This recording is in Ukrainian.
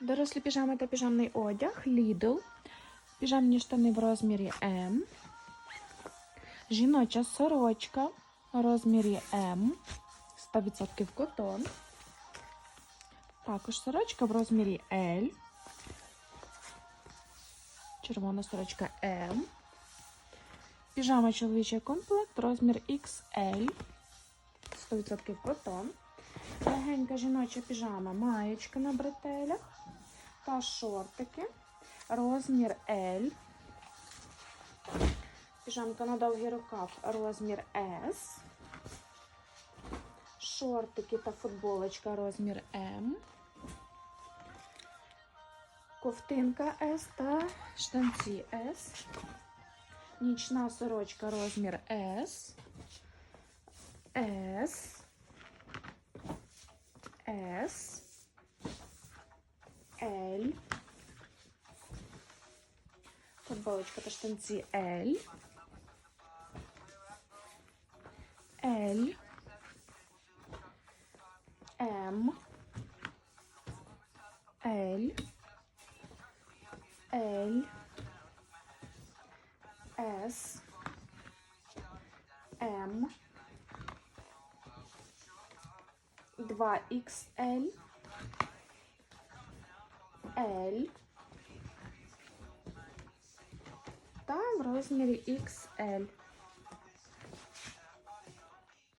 Дорослі піжами та піжамний одяг. Lidl. Піжамні штани в розмірі М. Жіноча сорочка в розмірі М. 100% котон. Також сорочка в розмірі L. Червона сорочка М. Піжама чоловічий комплект, розмір XL. 100% котон. Легенька жіноча піжама, маєчка на бретелях та шортики. Розмір L. Піжамка на довгий рукав, розмір S. Шортики та футболочка, розмір M. Ковтинка S та штанці S. Нічна сорочка, розмір S. S. S, L, футболочка та штанці L, L, M, L, L, S, M, 2XL, L та в розмірі XL.